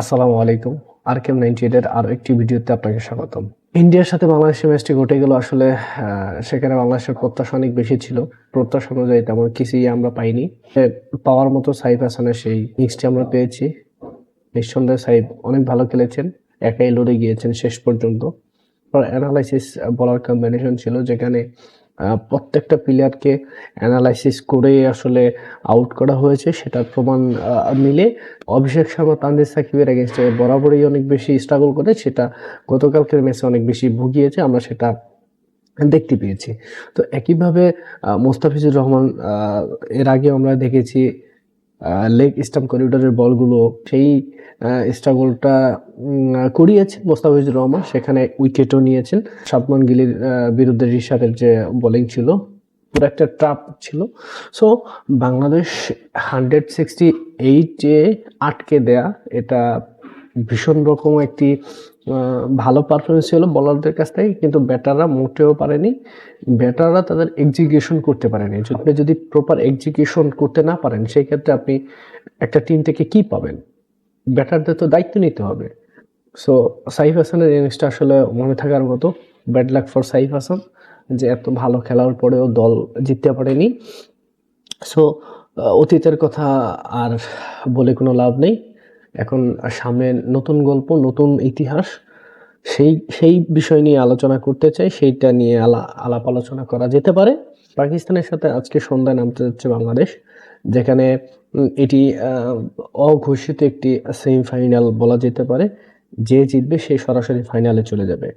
আসসালামু আলাইকুম। আর কেম নাইনটি এইটের আরও একটি ভিডিওতে আপনাকে স্বাগতম। ইন্ডিয়ার সাথে বাংলাদেশের ম্যাচটি ঘটে গেল আসলে সেখানে বাংলাদেশের প্রত্যাশা অনেক বেশি ছিল। প্রত্যাশা অনুযায়ী তেমন কিছুই আমরা পাইনি। পাওয়ার মতো সাইফ হাসানের সেই ইনিংসটি আমরা পেয়েছি। নিঃসন্দেহে সাইফ অনেক ভালো খেলেছেন, একাই লড়ে গিয়েছেন শেষ পর্যন্ত। অ্যানালাইসিস বলার কম্বিনেশন ছিল যেখানে প্রত্যেকটা প্লেয়ারকে অ্যানালাইসিস করে আসলে আউট করা হয়েছে, সেটার প্রমাণ মিলে অভিষেক শর্মা, তানজিদ সাকিবের এগেনস্টে বরাবরই অনেক বেশি স্ট্রাগল করে, সেটা গতকালকের ম্যাচে অনেক বেশি ভুগিয়েছে, আমরা সেটা দেখতে পেয়েছি। তো একইভাবে মোস্তাফিজুর রহমান এর আগে আমরা দেখেছি লেগ স্টাম্প করিডোরের বলগুলো সেই স্ট্রাগলটা করিয়েছে মোস্তাফিজুর রহমান। সেখানে উইকেটও নিয়েছেন। সাবমান গিলির বিরুদ্ধে রিশাদের যে বোলিং ছিল, পুরো একটা ট্রাপ ছিল। সো বাংলাদেশ হান্ড্রেড সিক্সটি এইটে আটকে দেয়া, এটা ভীষণ রকম একটি ভালো পারফরমেন্স ছিল বলারদের কাছ থেকে, কিন্তু ব্যাটাররা মোটেও পারেনি। ব্যাটাররা তাদের এক্সিকিউশন করতে পারেনি। যদি যদি প্রপার এক্সিকিউশন করতে না পারেন সেই ক্ষেত্রে আপনি একটা টিম থেকে কি পাবেন? ব্যাটারদের তো দায়িত্ব নিতে হবে। সো সাইফ হাসানের ইনিংসটা আসলে মনে থাকার মতো। Bad luck for Saif Hasan, যে এত ভালো খেলার পরেও দল জিততে পারেনি। সো অতীতের কথা আর বলে কোনো লাভ নেই। এখন সামনে নতুন গল্প, নতুন ইতিহাস, সেই সেই বিষয় নিয়ে আলোচনা করতে চাই, সেইটা নিয়ে আলা, আলাপ আলোচনা করা যেতে পারে। পাকিস্তানের সাথে আজকে সন্ধ্যায় নামতে যাচ্ছে বাংলাদেশ, যেখানে এটি অঘোষিত একটি সেমিফাইনাল বলা যেতে পারে। যে জিতবে সে সরাসরি ফাইনালে চলে যাবে।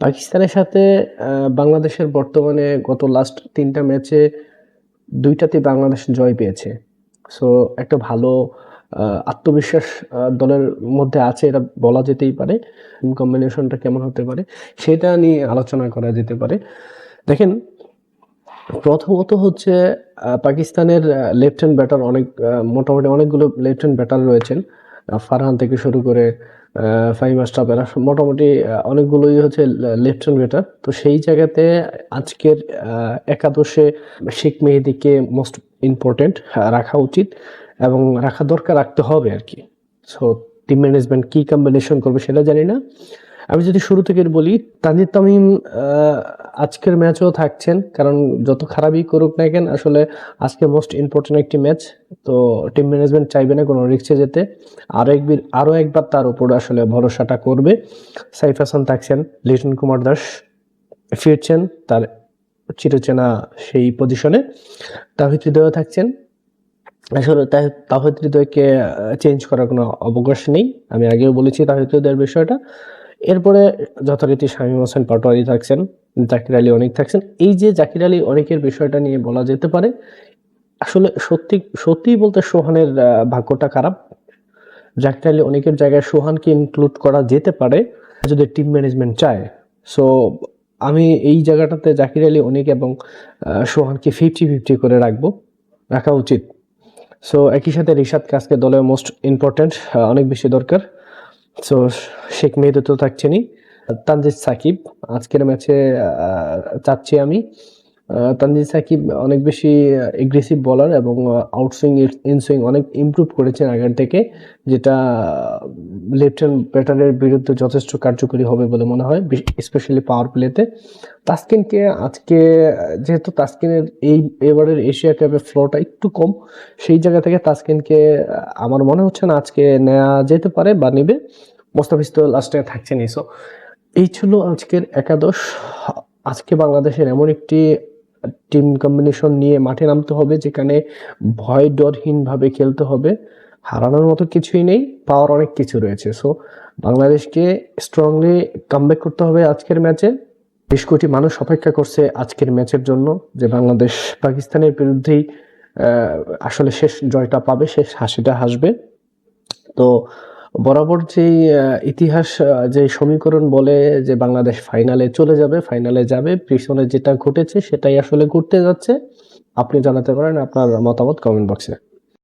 পাকিস্তানের সাথে বাংলাদেশের বর্তমানে গত লাস্ট তিনটা ম্যাচে দুইটাতে বাংলাদেশ জয় পেয়েছে। সো একটা ভালো আত্মবিশ্বাস দলের মধ্যে আছে, এটা বলা যেতেই পারে। কম্বিনেশনটা কেমন হতে পারে, সেটা নিয়ে আলোচনা করা যেতে পারে। দেখেন, প্রথমত হচ্ছে পাকিস্তানের লেফট হ্যান্ড ব্যাটার অনেক মোটামুটি অনেকগুলো লেফট হ্যান্ড ব্যাটার রয়েছেন ফারহান থেকে শুরু করে ফাইভ স্টাফ এরা মোটামুটি অনেকগুলোই হচ্ছে লেফট হ্যান্ড ব্যাটার তো সেই জায়গাতে আজকের একাদশে শেখ মেহেদিকে মোস্ট ইম্পর্টেন্ট রাখা উচিত। এবং রাখা দরকার রাখতে হবে আর কি। সো টিম ম্যানেজমেন্ট কি কম্বিনেশন করবে সেটা জানি না। আমি যদি শুরু থেকে বলি, তানজিদ তামিম আজকের ম্যাচেও থাকছেন, কারণ যত খারাপই করুক না কেন, আসলে আজকে মোস্ট ইম্পর্টেন্ট একটি ম্যাচ তো টিম ম্যানেজমেন্ট চাইবে না কোনো রিক্সে যেতে। আরও একবার আরও একবার তার উপর আসলে ভরসাটা করবে। সাইফ হাসান থাকছেন, লিটন কুমার দাস ফিরছেন, তার চিরচেনা সেই পজিশনে তাহিদ হৃদয় থাকছেন আসলে তাহিদ হৃদয়কে চেঞ্জ করার কোনো অবকাশ নেই। আমি আগেও বলেছি তাহিদ বিষয়টা। এরপরে যথারীতি শামীম হোসেন পাটোয়ারি থাকছেন, জাকির আলী অনেক থাকছেন। এই যে জাকির আলী অনেকের বিষয়টা নিয়ে বলা যেতে পারে, আসলে সত্যি সত্যি বলতে সোহানের ভাগ্যটা খারাপ। জাকির আলী অনেকের জায়গায় সোহানকে ইনক্লুড করা যেতে পারে, যদি টিম ম্যানেজমেন্ট চায়। সো আমি এই জায়গাটাতে জাকির আলী অনেক এবং সোহানকে ফিফটি ফিফটি করে রাখব। রাখা উচিত। সো একই সাথে রিশাদ কাজকে দলের মোস্ট ইম্পর্ট্যান্ট অনেক বেশি দরকার। সো শেখ মেহেদি তো থাকছেনই। তানজিদ সাকিব, আজকের ম্যাচে চাচ্ছি আমি। তানজিদ সাকিব অনেক বেশি এগ্রেসিভ বলার এবং আউটসুইং ইনসুইং অনেক ইমপ্রুভ করেছেন আগের থেকে, যেটা লেফট হ্যান্ড ব্যাটারের বিরুদ্ধে যথেষ্ট কার্যকরী হবে বলে মনে হয় স্পেশালি পাওয়ার প্লেতে তাসকিনকে আজকে, যেহেতু তাসকিনের এই, এবারের এশিয়া কাপের ফ্লোটা একটু কম, সেই জায়গা থেকে তাসকিনকে আমার মনে হচ্ছে না আজকে নেওয়া যেতে পারে বা নেবে। মোস্তাফিজ তো লাস্টে থাকছেনই সো এই ছিল আজকের একাদশ। আজকে বাংলাদেশের এমন একটি টিম কম্বিনেশন নিয়ে মাঠে নামতে হবে, যেখানে ভয় ডরহীনভাবে খেলতে হবে। হারানোর মতো কিছুই নেই, পাওয়ার অনেক কিছু রয়েছে। সো বাংলাদেশকে স্ট্রংলি কামব্যাক করতে হবে আজকের ম্যাচে বেশ কোটি মানুষ অপেক্ষা করছে আজকের ম্যাচের জন্য, যে বাংলাদেশ পাকিস্তানের বিরুদ্ধেই আসলে শেষ জয়টা পাবে, শেষ হাসিটা হাসবে। তো বরাবর যেই ইতিহাস যে সমীকরণ বলে যে বাংলাদেশ ফাইনালে চলে যাবে ফাইনালে যাবে, পিছনে যেটা ঘটেছে সেটাই আসলে ঘটতে যাচ্ছে। আপনি জানাতে পারেন আপনার মতামত কমেন্ট বক্সে